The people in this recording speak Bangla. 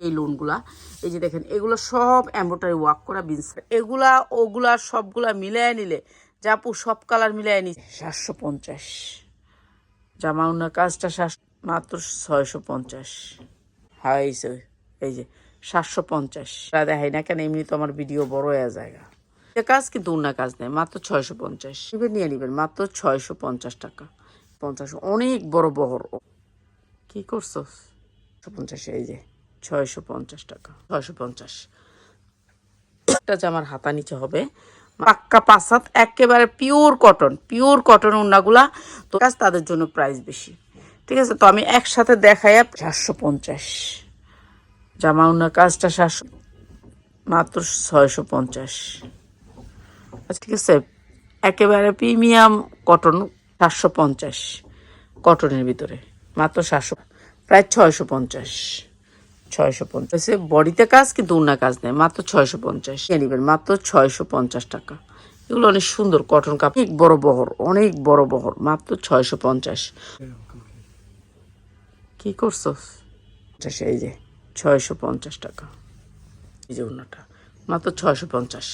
এই লোনগুলা এই যে দেখেন এগুলো সব এম্ব্রয়ডারি ওয়ার্ক করা বিনস এগুলা ওগুলা সবগুলা মিলায় নিলে জাপু সব কালার মিলায় নি সাতশো পঞ্চাশ। জামা উন্না কাজটা মাত্র ছয়শো পঞ্চাশ। হ্যাঁ এই যে, সাতশো পঞ্চাশ। দেখাই না কেন এমনি তো আমার ভিডিও বড় হয়ে জায়গা কাজ কিন্তু অন্য কাজ নেই মাত্র ছয়শো পঞ্চাশ। নিয়ে নিবেন মাত্র ছয়শো পঞ্চাশ টাকা। পঞ্চাশ অনেক বড় বহর। কি করছ পঞ্চাশ এই যে। ছয়শো পঞ্চাশ টাকা, ছয়শো পঞ্চাশ। একটা জামার হাতা নিচে হবে। পাক্কা পাঁচ হাত, একেবারে পিওর কটন পিওর কটন উন্নাগুলা। তো তাদের জন্য প্রাইস বেশি। ঠিক আছে, তো আমি একসাথে দেখাই চারশো পঞ্চাশ। জামা উন্নার কাজটা সাতশো মাত্র ছয়শো পঞ্চাশ। আচ্ছা ঠিক আছে, একেবারে প্রিমিয়াম কটন সাতশো পঞ্চাশ। কটনের ভিতরে, মাত্র সাতশো প্রায় ছয়শো পঞ্চাশ। ছয়শো পঞ্চাশ। বডিতে কাজ, কিন্তু অন্য কাজ নেই। মাত্র ছয়শো পঞ্চাশ। নেবেন মাত্র ছয়শো পঞ্চাশ টাকা। এগুলো অনেক সুন্দর কটন কাপ। অনেক বড় বহর, অনেক বড় বহর। মাত্র ছয়শো পঞ্চাশ। কি করছ এই যে, ছয়শো পঞ্চাশ টাকা। এই যে অন্যটা মাত্র ছয়শো পঞ্চাশ।